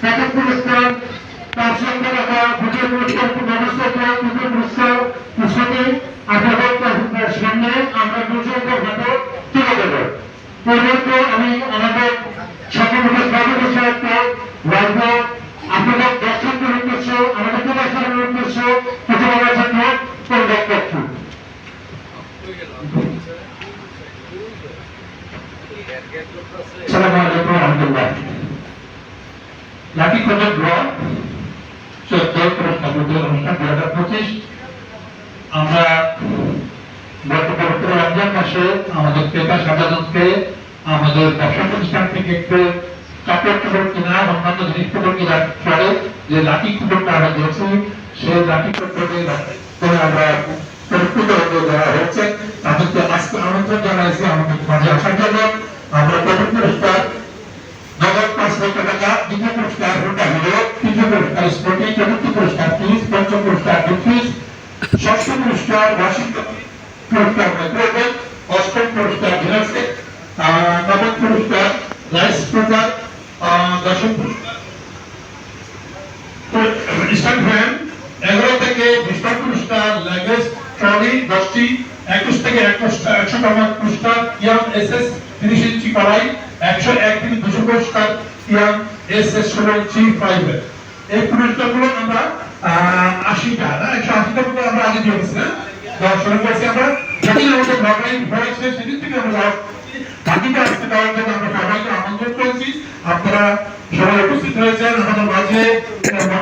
প্রথম পুরস্কার তার সঙ্গে রাখা দ্বিতীয় পুরস্কার নমস্কার তৃতীয় পুরস্কার পুষ্পটি আপনাদের সামনে, আমরা দুজনকে হাতে তুলে দেব। পর্যন্ত আমি আমাদের সকলকে স্বাগত সাহেবকে বলব। আপনাদের দর্শকদের উদ্দেশ্য, আমাদের প্রদর্শনের উদ্দেশ্য কিছু জন্য পরিবেশ করছি। সালাম রহমতুল্লাহ লাকি কোডের ড্র চোদ্দ পুরস্কার বিতরণ অনুষ্ঠান দুই হাজার পঁচিশ। আমরা গত পবিত্র রমজান মাসে আমাদের ক্রেতা সাধারণকে, আমাদের ব্যবসা প্রতিষ্ঠান থেকে একটু কাপড় টাপড় কিনা, অন্যান্য জিনিসপত্র কেনার পরে যে লাকি কুপনটা আমরা দিয়েছি সেই লাকি কুপনকে আমরা পরিপুত দেওয়া হচ্ছে তাদেরকে আজকে আমন্ত্রণ জানাইছি আমাদের মাঝে আসার জন্য। আমরা পুরস্কার নগদ পাঁচ লক্ষ টাকা দ্বিতীয় পুরস্কার ফিজ ষষ্ঠ পুরস্কার ওয়াশিংটন পুরস্কার মাইক্রোওয়েভ অষ্টম পুরস্কার ভিনাসে নবম পুরস্কার রাইস কুকার দশম এগারো থেকে বিশটা পুরস্কার, লাগেজ, ট্রলি, দশটি, একুশ থেকে একশো টাকা পুরস্কার ইয়াম এস এস তিরিশ ইঞ্চি কড়াই, একশো এক থেকে দুশো পুরস্কার ইয়াম এস এস ষোলো ইঞ্চি প্রাইভেট এই পুরস্কারগুলো আমরা আশিটা, না? একশো আশিটা মতো আমরা আগে দিয়ে গেছি না? শুরু করেছি আমরা। যেদিন আমাদের ব্লকলাইন হয়েছে, সেদিন থেকে আমরা বাকিটা আসতে দেওয়ার জন্য আমরা সবাইকে আমন্ত্রণ করেছি। আপনারা সবাই উপস্থিত হয়েছেন, আমাদের মাঝে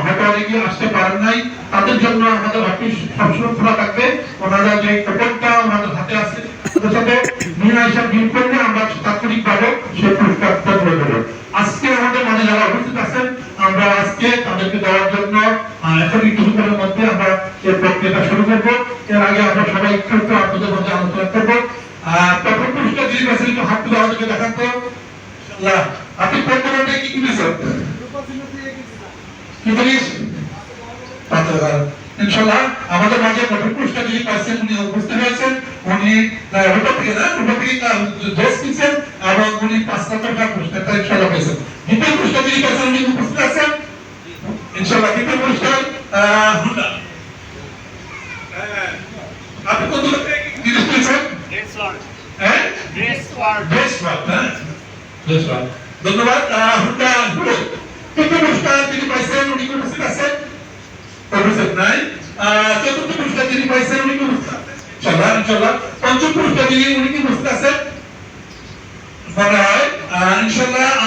হয়তো অনেকে আসতে পারেন নাই। তাদের জন্য আমাদের অফিস সবসময় খোলা থাকবে। ওনারা যে কুপনটা ওনাদের হাতে আছে, ওদের সাথে নিয়ে আসা ডিল করলে আমরা তাৎক্ষণিক ভাবে সেই পুরস্কারটা ধরে আজকে আমাদের মাঝে যারা উপস্থিত আছেন, আমরা আজকে তাদেরকে দেওয়ার জন্য এখন কিছুক্ষণের মধ্যে আমরা এই প্রক্রিয়াটা শুরু করব। এর আগে আমরা সবাই একটু একটু আপনাদের মধ্যে আলোচনা করব। প্রথম পুরস্কার একটু হাত তুলে আমাদেরকে দেখান তো। আপনি কি কি জিনিস? আমাদের মাঝে উপস্থিত ইনশাআল্লাহ দ্বিতীয় পুরস্কার আহ, হুন্ডা। আপনি কত লাখ টাকা জিনিস পেয়েছেন বেশ ওয়ার্ক বেশ ওয়ার্ক ধন্যবাদ। আহ, হুন্ডা হিরো তৃতীয় পুরস্কার যিনি পাইছেন? উনি কি উপস্থিত আছেন? উপস্থিত নাই। আহ, চতুর্থ পুরস্কার যিনি পাইছেন উনি কি উপস্থিত আছেন? ইনশাআল্লাহ ইনশাআল্লাহ। পঞ্চম পুরস্কার যিনি উনি কি উপস্থিত আছেন? মনে হয়। আহ,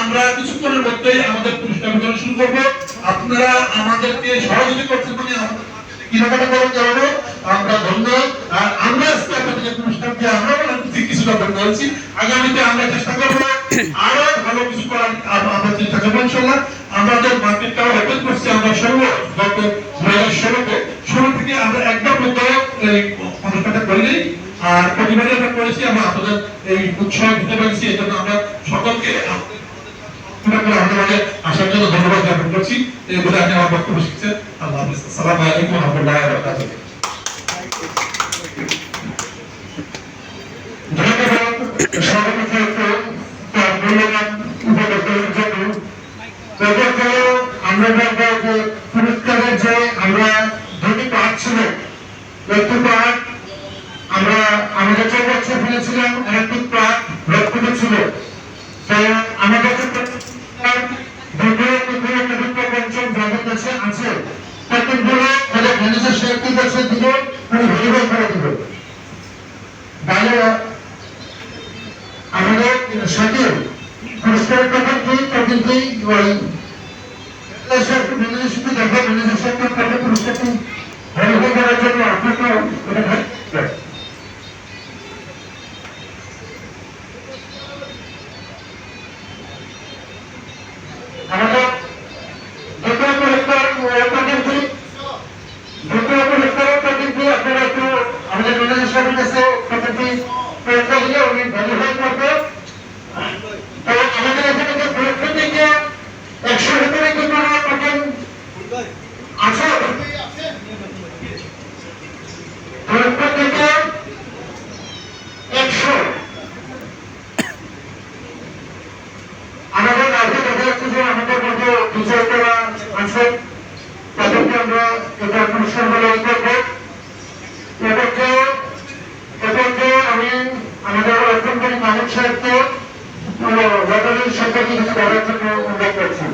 আমরা কিছুক্ষণের মধ্যেই আমাদের পুরস্কার বিতরণ শুরু করব। আপনারা আমাদেরকে সহযোগিতা করছেন জন্য আমরা আর আমরা আজকে আপনাদেরকে পুরস্কার দিয়ে আমরা কিছুটা আগামীতে আমরা চেষ্টা আরও ভালো কিছু করার আমরা চেষ্টা করব ইনশাল্লাহ ওপেন করছি আমরা গত ষোলোতে। ষোলো থেকে আমরা একদম করিনি। আর আমরা করেছি, আমরা আপনাদের এই উৎসাহ দিতে পেরেছি আমরা সকলকে আপনাদের আসার জন্য ধন্যবাদ জ্ঞাপন করছি। এই বলে আমি আমার বক্তব্য শিখছেন। আল্লাহ হাফিজ। আসসালামু আলাইকুম ওয়া রাহমাতুল্লাহি আমরা যে আমরা দুটি পাঠ ছিল একটি পাঠ, আমরা আমাদের বছর ফেলেছিলাম আরেকটি পাঠ রক্ষিত ছিল। তো সাহেবকে কাছে দিব উনি ভলিবল করে দিব। তাহলে আমাদের সাথে পুরস্কার টাকা দিই তাদেরকে ওই ম্যানেজার সাহেবকে তাদের পুরস্কারটি ভলিবল করার জন্য আপনাকে এটা ভাই আমাদের দ্বিতীয় পুরস্কার তাদেরকে দ্বিতীয় পুরস্কার তাদেরকে আপনারা একটু আমাদের ম্যানেজার সাহেবের কাছে তাদেরকে পৌঁছে দিলে উনি ভেরিফাই করবে তো আমাদের এখানে যে পুরস্কার থেকে একশো ভিতরে কি কোনো টোকেন আছে পুরস্কার বিসমিল্লাহির রহমানির রহিম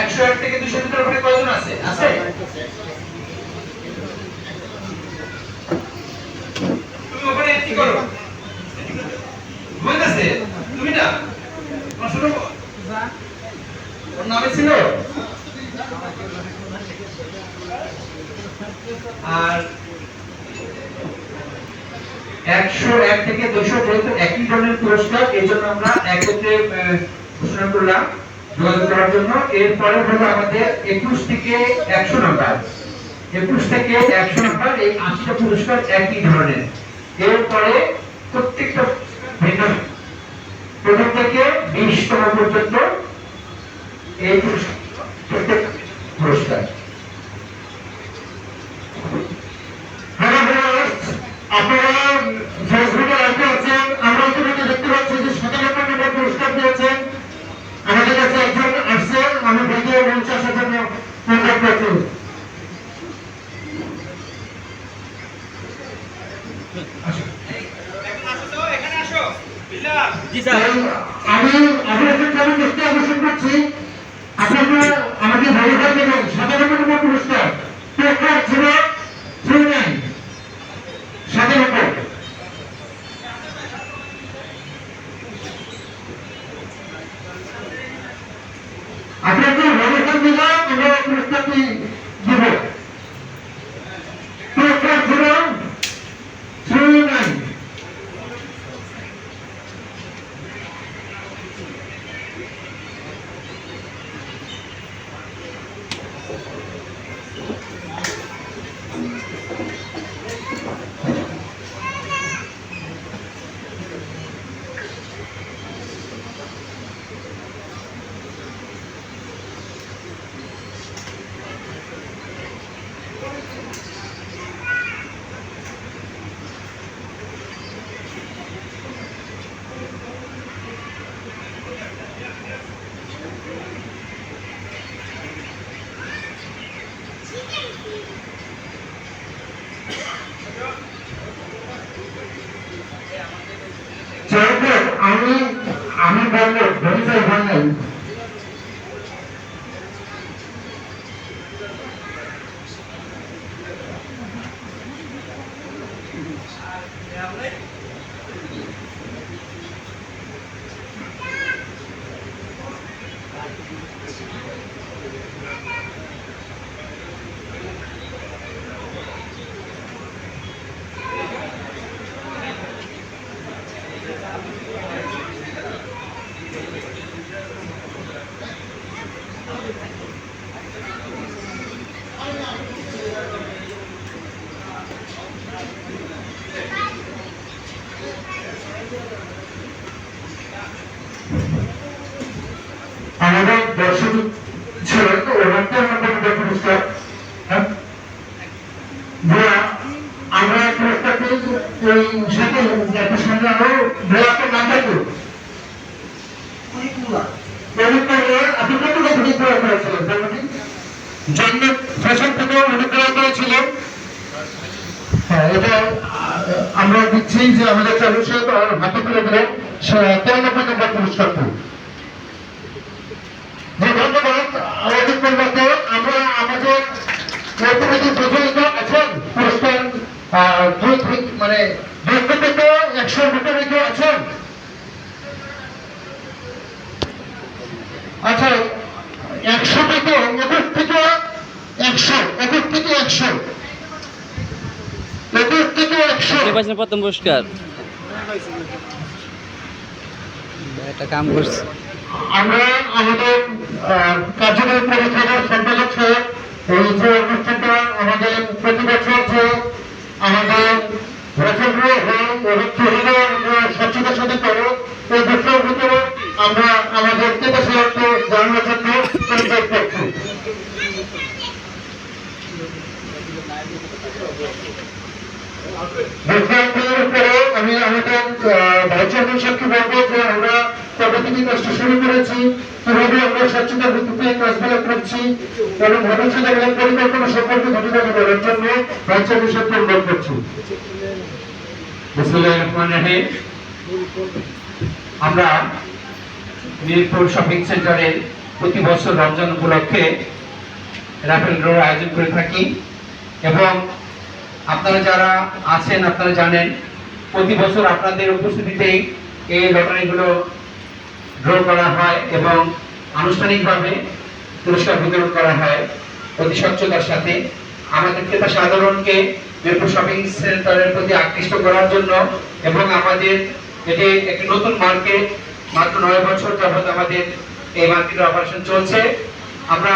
একশো এক থেকে দুশো ভিতরে ওখানে কয়জন আছে? আছে? তুমি ওখানে কি করো? ঘুমাইতেছে তুমি না? তোমার ছোট ওর নামে ছিল? আর একশো এক থেকে দুশো যেহেতু একই ধরনের পুরস্কার, এই জন্য আমরা একত্রে ঘোষণা করলাম। যোগাযোগ জন্য। এরপরে হলো আমাদের একুশ থেকে একশো নাম্বার একুশ থেকে একশো নাম্বার এই আশিটা পুরস্কার একই ধরনের। এরপরে প্রত্যেকটা ভিন্ন প্রথম থেকে বিশতম পর্যন্ত এই প্রত্যেক পুরস্কার। আপনারা ফেসবুকে লাইভে আছেন আমরা ইতিমধ্যে দেখতে পাচ্ছি যে সাতানব্বই নম্বর পুরস্কার পেয়েছেন আমাদের কাছে একজন আসছেন আমি ভিডিও মঞ্চে আসার জন্য অনুরোধ করছি আসুন। আমি আমি একটা আমি দৃষ্টি আকর্ষণ করছি আপনারা আমাকে ভালো করে দেবেন সাতানব্বই নম্বর পুরস্কার পুরস্কার ছিল থ্রি নাইন সাতানব্বই আপনাকে ভালো করে দিলাম আমরা পুরস্কারটি দেব পুরস্কার ছিল থ্রি নাইন চেয়ারম্যান আমি আমি বলব ভেরিফাই হয় নাই আমাদের দর্শক ছিলেন ওনাকে আমাদের পুরস্কার হ্যাঁ? ভুয়া, আমরা পুরস্কারটি এই সাথে একটা সঙ্গে আরও ভুয়াকে নাম থাকব আপনি কত কত অনুগ্রহ করেছিলেন জানেন জন্ম ফ্যাশন থেকে অনুগ্রহ করেছিলেন হ্যাঁ এটা আমরা দিচ্ছি যে আমাদের চালু সাহেব হাতে তুলে দিলেন তিরানব্বই নম্বর পুরস্কারটি যে ধন্যবাদ আমাদের পরিবর্তে মানে একশো ভিতরে কেউ আছেন। আচ্ছা একশো থেকে একুশ থেকে একশো একুশ থেকে একশো। একুশ থেকে একশো। পাইছেন প্রথম পুরস্কার? একটা কাম করছে। আমরা আমাদের কার্যকরী পরিষদের সম্পাদক সাহেব এই যে অনুষ্ঠানটা আমাদের প্রতি বছর যে আমাদের বছরগুলো হয় এবং কীভাবে আমরা স্বচ্ছতার সাথে করো এই বিষয়ের ভিতরে আমরা আমাদের বিজ্ঞাপনের উপরে আমি আমাদের ভাইস চেয়ারম্যান সাহেবকে বলব যে আমরা কবে থেকে কাজটা শুরু করেছি কীভাবে আমরা স্বচ্ছতার ভিত্তিতে কাজগুলো করছি এবং ভবিষ্যতে আমাদের পরিকল্পনা সম্পর্কে ঘটনাটা বলার জন্য চেয়ারম্যান সাহেবকে অনুরোধ করছি। আমরা মিরপুর শপিং সেন্টারে প্রতি বছর রমজান উপলক্ষে রাফেল ড্রোর আয়োজন করে থাকি এবং আপনারা যারা আছেন, আপনারা জানেন, প্রতি বছর আপনাদের উপস্থিতিতেই এই লটারিগুলো ড্র করা হয় এবং আনুষ্ঠানিকভাবে পুরস্কার বিতরণ করা হয় অতি স্বচ্ছতার সাথে। আমাদের ক্রেতা সাধারণকে মিরপুর শপিং সেন্টারের প্রতি আকৃষ্ট করার জন্য এবং আমাদের এটি একটি নতুন মার্কেট মাত্র নয় বছর যাবত আমাদের এই মার্কেটের অপারেশন চলছে। আমরা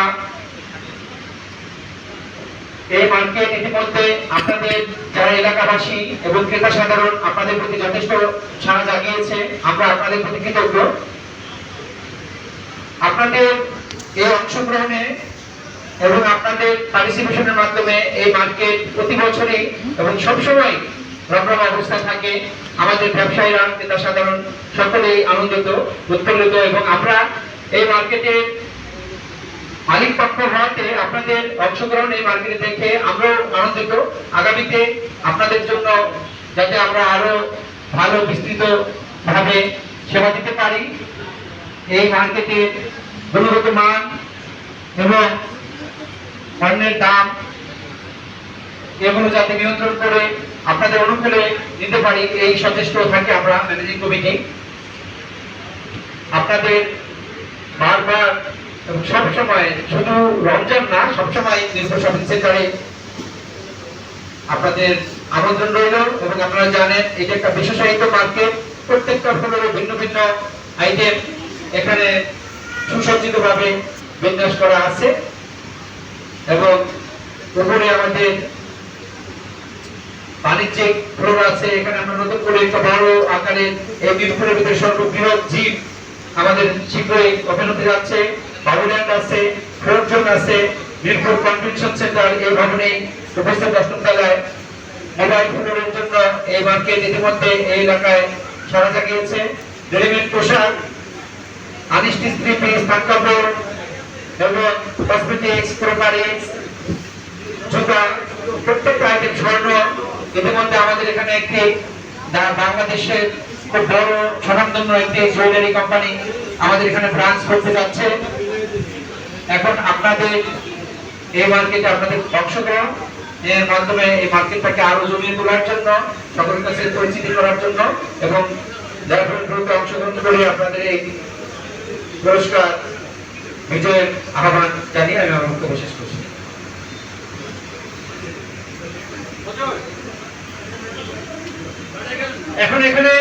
এই মার্কেট ইতিমধ্যে আপনাদের যারা এলাকাবাসী এবং ক্রেতা সাধারণ, আপনাদের প্রতি যথেষ্ট সাড়া জাগিয়েছে। আমরা আপনাদের প্রতি কৃতজ্ঞ। আপনাদের এই অংশগ্রহণে এবং আপনাদের মাধ্যমে এই মার্কেট প্রতি বছরই এবং সবসময় অবস্থা থাকে। আমাদের ব্যবসায়ীরা ক্রেতা সাধারণ সকলেই আনন্দিত উৎফুল্লিত এবং আমরা এই মার্কেটের মালিক পক্ষ হওয়াতে আপনাদের অংশগ্রহণ এই মার্কেটে দেখে আমরাও আনন্দিত। আগামীতে আপনাদের জন্য যাতে আমরা আরও ভালো বিস্তৃত ভাবে সেবা দিতে পারি, এই মার্কেটে গুণগত মান এবং পণ্যের দাম এগুলো যাতে নিয়ন্ত্রণ করে আপনাদের অনুকূলে নিতে পারি, এই সচেষ্ট থাকি আমরা ম্যানেজিং কমিটি। আপনাদের বারবার সবসময় শুধু রমজান না, সবসময় নির্ভর শপিং সেন্টারে আপনাদের আমন্ত্রণ রইল এবং আপনারা জানেন এটা একটা বিশেষায়িত মার্কেট প্রত্যেকটা ফলের ভিন্ন ভিন্ন আইটেম এখানে সুসজ্জিত ভাবে বিন্যাস করা আছে এবং উপরে আমাদের বাণিজ্যিক ফ্লোর আছে, এখানে আমরা নতুন করে একটা বড় আকারের এই মিরপুরের ভিতরে সর্ববৃহৎ জিম আমাদের শীঘ্রই ওপেন হতে যাচ্ছে বাবুল্যান্ড আছে ফোর জোন আছে, মিরপুর কনভেনশন সেন্টার এই ভবনে উপস্থিত অষ্টম তলায় মোবাইল ফোনের জন্য এই মার্কেট ইতিমধ্যে এই এলাকায় সারা জাগিয়েছে। রেডিমেড পোশাক আনিষ্টি স্ত্রী পিস থান কাপড় এবং কসমেটিক্স ক্রোকারিক্স জুতা প্রত্যেকটা আইটেম স্বর্ণ ইতিমধ্যে আমাদের এখানে একটি বাংলাদেশের খুব বড় স্বনামধন্য একটি জুয়েলারি কোম্পানি আমাদের এখানে ব্রাঞ্চ করতে যাচ্ছে। এখন আপনাদের এই মার্কেটে আপনাদের অংশগ্রহণ এর মাধ্যমে এই মার্কেটটাকে আরও জমিয়ে তোলার জন্য, সকলের কাছে পরিচিতি করার জন্য এবং যারা গ্রুপে অংশগ্রহণ করে আপনাদের এই পুরস্কার বিজয়ের আহ্বান জানিয়ে আমি আমার বক্তব্য শেষ করছি। এখন এখানে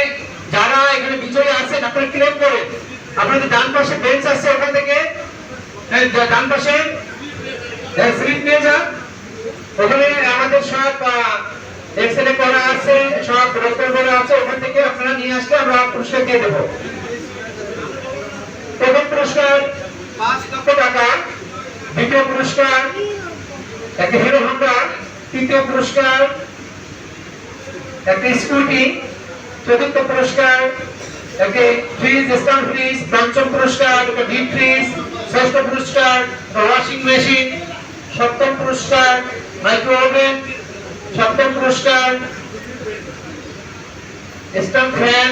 যারা এখানে বিজয়ী আছেন আপনারা ক্লেম করেন আপনাদের ডান পাশে বেঞ্চ আছে ওখান থেকে। ডান পাশে স্লিপ নিয়ে যান। ওখানে আমাদের সব এক্সরে করা আছে, সব রেকর্ড করা আছে। ওখান থেকে আপনারা নিয়ে আসলে আমরা পুরস্কার দিয়ে দেবো। পুরস্কার, পাঁচ লক্ষ টাকা। দ্বিতীয় পুরস্কার, একটা হিরো হন্ডা। তৃতীয় পুরস্কার, একটা স্কুটি। চতুর্থ পুরস্কার, একটি ফ্রিজ স্ট্যান্ড ফ্রিজ পঞ্চম পুরস্কার, একটা ডিপ ফ্রিজ ষষ্ঠ পুরস্কার ওয়াশিং মেশিন সপ্তম পুরস্কার মাইক্রো ওভেন সপ্তম পুরস্কার স্ট্যান্ড ফ্যান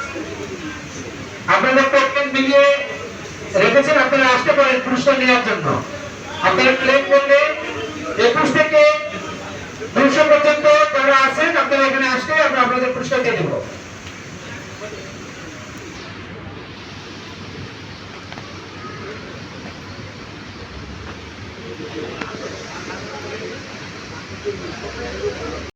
আপনাদের টোকেন মিলিয়ে রেখেছেন, আপনারা আসতে পারেন পুরস্কার নেওয়ার জন্য। আপনারা ক্লেম করলে একুশ থেকে দুশো পর্যন্ত যারা আছেন, আপনারা এখানে আসলে আমরা আপনাদের পুরস্কার দিয়ে দেবো।